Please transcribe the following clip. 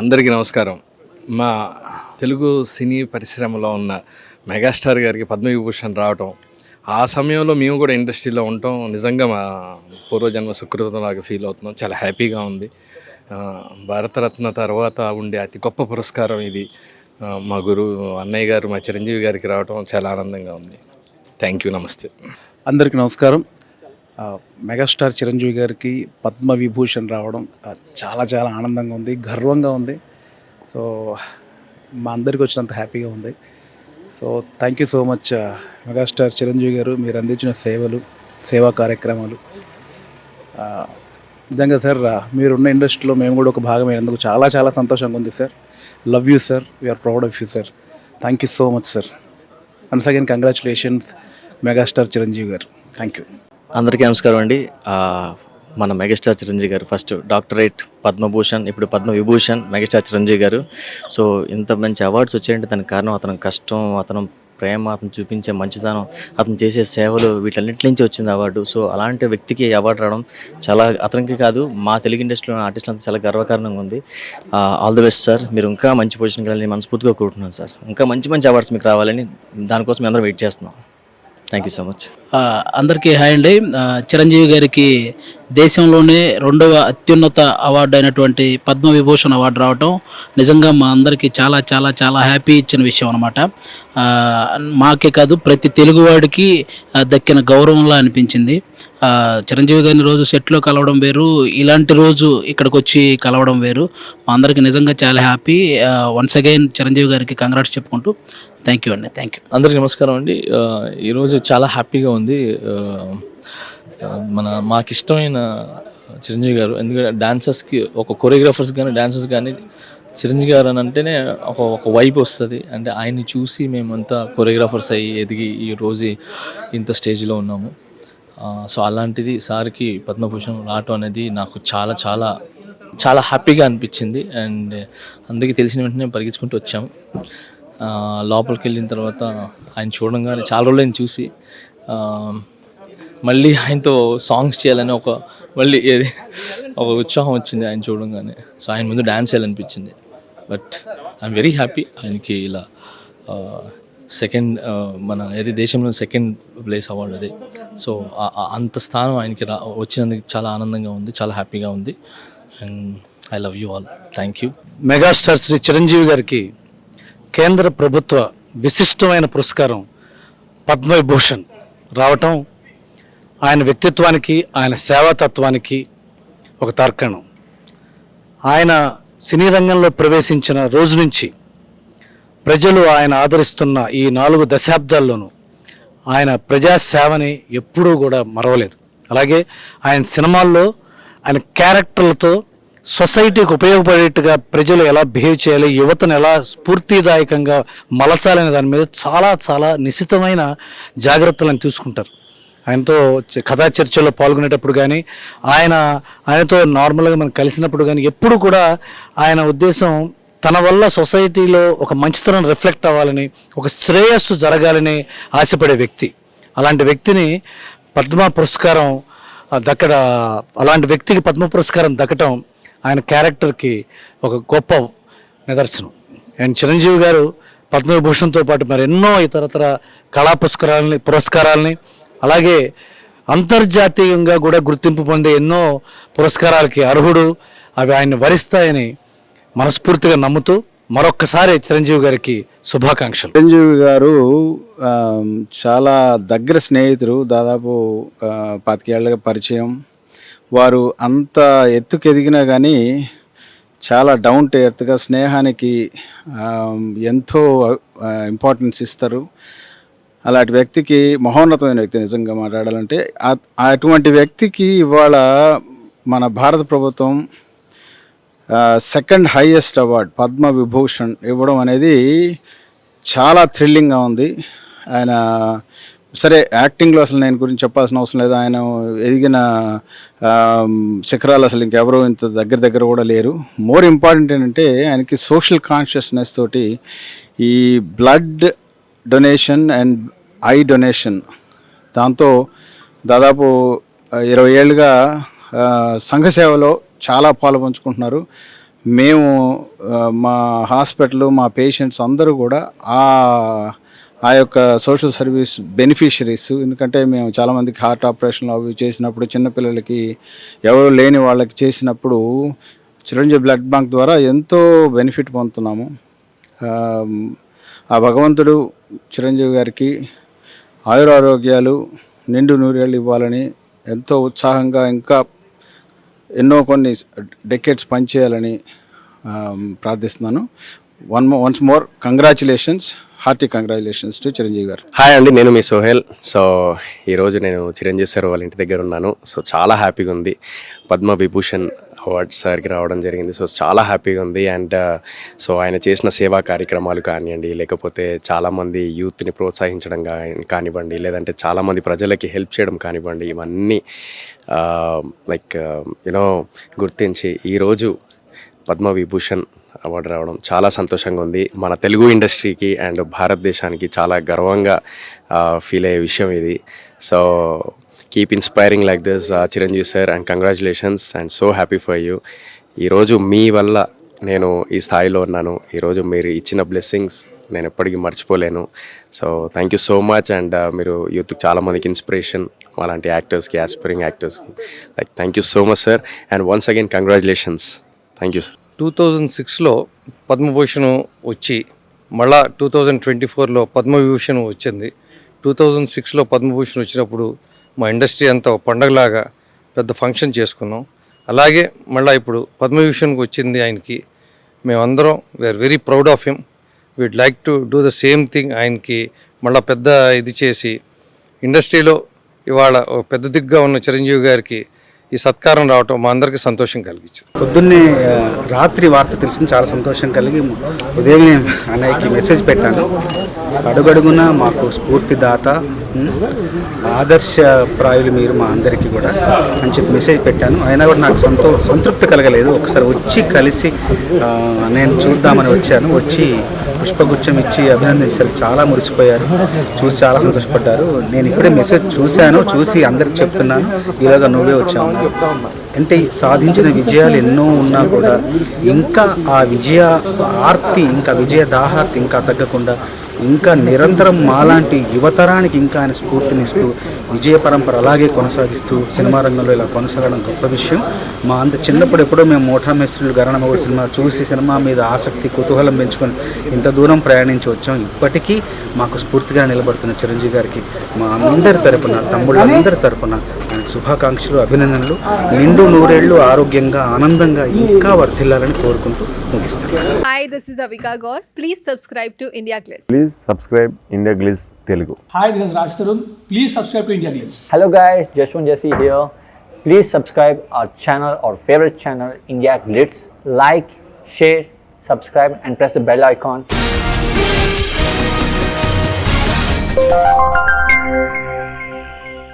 అందరికీ నమస్కారం. మా తెలుగు సినీ పరిశ్రమలో ఉన్న మెగాస్టార్ గారికి పద్మవిభూషణ్ రావటం ఆ సమయంలో మేము కూడా ఇండస్ట్రీలో ఉండటం నిజంగా మా పూర్వజన్మ సుకృతంలాగా ఫీల్ అవుతున్నాం. చాలా హ్యాపీగా ఉంది. భారతరత్న తర్వాత ఉండే అతి గొప్ప పురస్కారం ఇది. మా గురువు అన్నయ్య గారు మా చిరంజీవి గారికి రావటం చాలా ఆనందంగా ఉంది. Thank you. నమస్తే. అందరికీ నమస్కారం. మెగాస్టార్ చిరంజీవి గారికి పద్మ విభూషణ్ రావడం చాలా చాలా ఆనందంగా ఉంది గర్వంగా ఉంది. సో మా అందరికి వచ్చినంత హ్యాపీగా ఉంది. So thank you so much megastar Chiranjeevi గారు మీరు అందించిన సేవలు సేవా కార్యక్రమాలు. నిజంగా సార్ మీరున్న ఇండస్ట్రీలో మేము కూడా ఒక భాగమైనందుకు చాలా చాలా సంతోషంగా ఉంది sir. Love you sir we are proud of you sir thank you so much sir once again congratulations megastar Chiranjeevi గారు. థ్యాంక్ యూ అందరికీ నమస్కారం అండి. మన మెగాస్టార్ చిరంజీవి గారు ఫస్ట్ డాక్టరేట్ పద్మభూషణ్ ఇప్పుడు పద్మ విభూషణ్ మెగాస్టార్ చిరంజీవి గారు. సో ఇంత మంచి అవార్డ్స్ వచ్చాయంటే దానికి కారణం అతని కష్టం అతను ప్రేమ అతను చూపించే మంచితనం అతను చేసే సేవలు వీటన్నిటి నుంచి వచ్చింది అవార్డు. సో అలాంటి వ్యక్తికి అవార్డు రావడం చాలా అతనికి కాదు మా తెలుగు ఇండస్ట్రీలో ఆర్టిస్ట్ అంతా చాలా గర్వకారణంగా ఉంది. All the best sir. మీరు ఇంకా మంచి పొజిషన్కి వెళ్ళాలని మనస్ఫూర్తిగా కోరుతున్నాను సార్. ఇంకా మంచి మంచి అవార్డ్స్ మీకు రావాలని దానికోసం మేము అందరం వెయిట్ చేస్తున్నాం. థ్యాంక్ యూ సో మచ్ అందరికీ హాయ్ అండి. చిరంజీవి గారికి దేశంలోనే రెండవ అత్యున్నత అవార్డు అయినటువంటి పద్మ విభూషణ్ అవార్డు రావటం నిజంగా మా అందరికీ చాలా చాలా చాలా హ్యాపీ ఇచ్చిన విషయం అనమాట మాకే కాదు ప్రతి తెలుగువాడికి దక్కిన గౌరవంలా అనిపించింది. చిరంజీవి గారిని రోజు సెట్లో కలవడం వేరు. ఇలాంటి రోజు ఇక్కడికి వచ్చి కలవడం వేరు. మా అందరికీ నిజంగా చాలా హ్యాపీ. వన్స్ అగైన్ చిరంజీవి గారికి కంగ్రాట్స్ చెప్పుకుంటూ థ్యాంక్ యూ అండి. థ్యాంక్ యూ అందరికీ నమస్కారం అండి. ఈరోజు చాలా హ్యాపీగా ఉంది. మన మాకు ఇష్టమైన చిరంజీవి గారు. ఎందుకంటే డాన్సర్స్కి ఒక కొరియోగ్రాఫర్స్ కానీ డాన్సర్స్ కానీ చిరంజీవి గారు అని అంటేనే ఒక ఒక వైపు వస్తుంది. అంటే ఆయన్ని చూసి మేమంతా కొరియోగ్రాఫర్స్ అయ్యి ఎదిగి ఈ రోజు ఇంత స్టేజ్లో ఉన్నాము. సో అలాంటిది సార్కి పద్మభూషణ్ రావటం అనేది నాకు చాలా చాలా చాలా హ్యాపీగా అనిపించింది. అండ్ అందుకే తెలిసిన వెంటనే పరిగెత్తుకుంటూ వచ్చాము లోపలికి వెళ్ళిన తర్వాత ఆయన చూడంగానే చాలా రోజులు ఆయన చూసి మళ్ళీ ఆయనతో సాంగ్స్ చేయాలని ఒక మళ్ళీ ఏది ఒక ఉత్సాహం వచ్చింది ఆయన చూడంగానే. సో ఆయన ముందు డ్యాన్స్ చేయాలనిపించింది. బట్ ఐఎమ్ వెరీ హ్యాపీ ఆయనకి ఇలా సెకండ్ మన ఏది దేశంలో సెకండ్ ప్లేస్ అవార్డు అది. సో అంత స్థానం ఆయనకి రా వచ్చినందుకు చాలా ఆనందంగా ఉంది చాలా హ్యాపీగా ఉంది. And I love you all thank you megastar Sri Chiranjeevi గారికి కేంద్ర ప్రభుత్వ విశిష్టమైన పురస్కారం పద్మవిభూషణ్ రావటం ఆయన వ్యక్తిత్వానికి ఆయన సేవాతత్వానికి ఒక తర్కణం. ఆయన సినీ రంగంలో ప్రవేశించిన రోజు నుంచి ప్రజలు ఆయన ఆదరిస్తున్న ఈ నాలుగు దశాబ్దాల్లోనూ ఆయన ప్రజాసేవని ఎప్పుడూ కూడా మరవలేదు. అలాగే ఆయన సినిమాల్లో ఆయన క్యారెక్టర్లతో సొసైటీకి ఉపయోగపడేట్టుగా ప్రజలు ఎలా బిహేవ్ చేయాలి యువతను ఎలా స్ఫూర్తిదాయకంగా మలచాలనే దాని మీద చాలా చాలా నిశితమైన జాగ్రత్తలను తీసుకుంటారు. ఆయనతో కథా చర్చల్లో పాల్గొనేటప్పుడు కానీ ఆయన ఆయనతో నార్మల్గా మనం కలిసినప్పుడు కానీ ఎప్పుడు కూడా ఆయన ఉద్దేశం తన వల్ల సొసైటీలో ఒక మంచితనం రిఫ్లెక్ట్ అవ్వాలని ఒక శ్రేయస్సు జరగాలని ఆశపడే వ్యక్తి. అలాంటి వ్యక్తిని పద్మ పురస్కారం దక్కడ అలాంటి వ్యక్తికి పద్మ పురస్కారం దక్కటం ఆయన క్యారెక్టర్కి ఒక గొప్ప నిదర్శనం. అండ్ చిరంజీవి గారు పద్మభూషణ్తో పాటు మరి ఎన్నో ఇతరతర కళా పురస్కారాలని పురస్కారాలని అలాగే అంతర్జాతీయంగా కూడా గుర్తింపు పొందే ఎన్నో పురస్కారాలకి అర్హుడు. అవి ఆయన్ని వరిస్తాయని మనస్ఫూర్తిగా నమ్ముతూ మరొక్కసారి చిరంజీవి గారికి శుభాకాంక్షలు. చిరంజీవి గారు చాలా దగ్గర స్నేహితులు దాదాపు ఆ, పరిచయం. వారు అంత ఎత్తుకు ఎదిగినా కానీ చాలా డౌన్ టు ఎర్త్గా స్నేహానికి ఎంతో ఇంపార్టెన్స్ ఇస్తారు. అలాంటి వ్యక్తికి మహోన్నతమైన వ్యక్తి నిజంగా మాట్లాడాలంటే అటువంటి వ్యక్తికి ఇవాళ మన భారత ప్రభుత్వం second highest award Padma Vibhushan ఇవ్వడం అనేది చాలా థ్రిల్లింగ్గా ఉంది. ఆయన సరే యాక్టింగ్లో అసలు నేను గురించి చెప్పాల్సిన అవసరం లేదు. ఆయన ఎదిగిన శిఖరాలు అసలు ఇంకెవరూ ఇంత దగ్గర దగ్గర కూడా లేరు. మోర్ ఇంపార్టెంట్ ఏంటంటే ఆయనకి సోషల్ కాన్షియస్నెస్ తోటి ఈ blood donation and eye donation దాంతో దాదాపు ఇరవై ఏళ్ళుగా సంఘ సేవలో చాలా పాలు పంచుకుంటున్నారు. మేము మా హాస్పిటల్ మా పేషెంట్స్ అందరూ కూడా ఆ ఆ యొక్క సోషల్ సర్వీస్ బెనిఫిషరీస్ ఎందుకంటే మేము చాలామందికి హార్ట్ ఆపరేషన్లు అవి చేసినప్పుడు చిన్నపిల్లలకి ఎవరు లేని వాళ్ళకి చేసినప్పుడు చిరంజీవి బ్లడ్ బ్యాంక్ ద్వారా ఎంతో బెనిఫిట్ పొందుతున్నాము. ఆ, ఆ భగవంతుడు చిరంజీవి గారికి ఆయురారోగ్యాలు నిండు నూరేళ్ళు ఇవ్వాలని ఎంతో ఉత్సాహంగా ఇంకా ఎన్నో కొన్ని డెకెట్స్ పనిచేయాలని ప్రార్థిస్తున్నాను. One once more congratulations hearty congratulations to Chiranjeevi గారు. హాయ్ అండి నేను మీ సోహెల్. సో ఈరోజు నేను చిరంజీవి సార్ వాళ్ళ ఇంటి దగ్గర ఉన్నాను. సో చాలా హ్యాపీగా ఉంది. పద్మ విభూషణ్ అవార్డ్ సార్కి రావడం జరిగింది. సో చాలా హ్యాపీగా ఉంది. అండ్ సో ఆయన చేసిన సేవా కార్యక్రమాలు కానివ్వండి లేకపోతే చాలామంది యూత్ని ప్రోత్సహించడం కానివ్వండి లేదంటే చాలామంది ప్రజలకి హెల్ప్ చేయడం కానివ్వండి ఇవన్నీ లైక్ యూనో గుర్తించి ఈరోజు పద్మవిభూషణ్ అవార్డు రావడం చాలా సంతోషంగా ఉంది. మన తెలుగు ఇండస్ట్రీకి అండ్ భారతదేశానికి చాలా గర్వంగా ఫీల్ అయ్యే విషయం ఇది. So keep inspiring like this Chiranjeevi sir and congratulations and so happy for you ఈరోజు మీ వల్ల నేను ఈ స్థాయిలో ఉన్నాను. ఈరోజు మీరు ఇచ్చిన బ్లెస్సింగ్స్ నేను ఎప్పటికీ మర్చిపోలేను. So thank you so much and మీరు యూత్కి చాలామందికి ఇన్స్పిరేషన్ అలాంటి యాక్టర్స్కి aspiring యాక్టర్స్కి like thank you so much sir and once again congratulations thank you sir two thousand సిక్స్లో పద్మభూషణ్ వచ్చి మళ్ళా టూ థౌజండ్ ట్వంటీ ఫోర్లో పద్మవిభూషణ్ వచ్చింది. టూ థౌజండ్ సిక్స్లో పద్మభూషణ్ వచ్చినప్పుడు మా ఇండస్ట్రీ అంతా ఒక పండగలాగా పెద్ద ఫంక్షన్ చేసుకున్నాం. అలాగే మళ్ళీ ఇప్పుడు పద్మవిభూషణ్కి వచ్చింది ఆయనకి. మేమందరం we are very proud of him we'd like to do the same thing ఆయనకి మళ్ళీ పెద్ద ఇది చేసి ఇండస్ట్రీలో ఇవాళ ఒక పెద్ద దిగ్గా ఉన్న చిరంజీవి గారికి ఈ సత్కారం రావటం మా అందరికీ సంతోషం కలిగించింది. పొద్దున్నే రాత్రి వార్త తెలిసింది చాలా సంతోషం కలిగి ఉదయం అన్నయ్యకి మెసేజ్ పెట్టాను. అడుగడుగున మాకు స్ఫూర్తిదాత ఆదర్శప్రాయులు మీరు మా అందరికీ కూడా అని చెప్పి మెసేజ్ పెట్టాను. అయినా కూడా నాకు సంతో సంతృప్తి కలగలేదు. ఒకసారి వచ్చి కలిసి నేను చూద్దామని వచ్చాను. వచ్చి పుష్పగుచ్చం ఇచ్చి అభినందించారు. చాలా మురిసిపోయారు. చూసి చాలా సంతోషపడ్డారు. నేను ఇప్పుడే మెసేజ్ చూశాను. చూసి అందరికి చెప్తున్నాను. ఈలోగా నువ్వే వచ్చావు. అంటే సాధించిన విజయాలు ఎన్నో ఉన్నా కూడా ఇంకా ఆ విజయ ఆర్తి ఇంకా విజయ దాహార్తి ఇంకా తగ్గకుండా ఇంకా నిరంతరం మాలాంటి యువతరానికి ఇంకా ఆయన స్ఫూర్తినిస్తూ విజయ పరంపర అలాగే కొనసాగిస్తూ సినిమా రంగంలో ఇలా కొనసాగడం గొప్ప విషయం. మా అంత చిన్నప్పుడు ఎప్పుడో మేము మోఠా మేస్త్రులు గరణమగుడు సినిమా చూసి సినిమా మీద ఆసక్తి కుతూహలం పెంచుకొని ఇంత దూరం ప్రయాణించి వచ్చాం. ఇప్పటికీ మాకు స్ఫూర్తిగా నిలబడుతున్న చిరంజీవి గారికి మా అందరి తరపున తమ్ముళ్ళందరి తరపున శుభాకాంక్షలు అభినందనలు నిండు నూరేళ్ళు ఆరోగ్యంగా ఆనందంగా ఇంకా వర్ధిల్లాలని కోరుకుంటూ ముగిస్తాను Hi, this is Avika Gaur. Please subscribe to India Glitz. Please subscribe India Glitz Telugu Hi, this is Raj Tarun. Please subscribe to India Glitz. Hello guys, Jashwant Jesse here. Please subscribe our channel, our favorite channel, India Glitz. Like, share, subscribe and press the bell icon.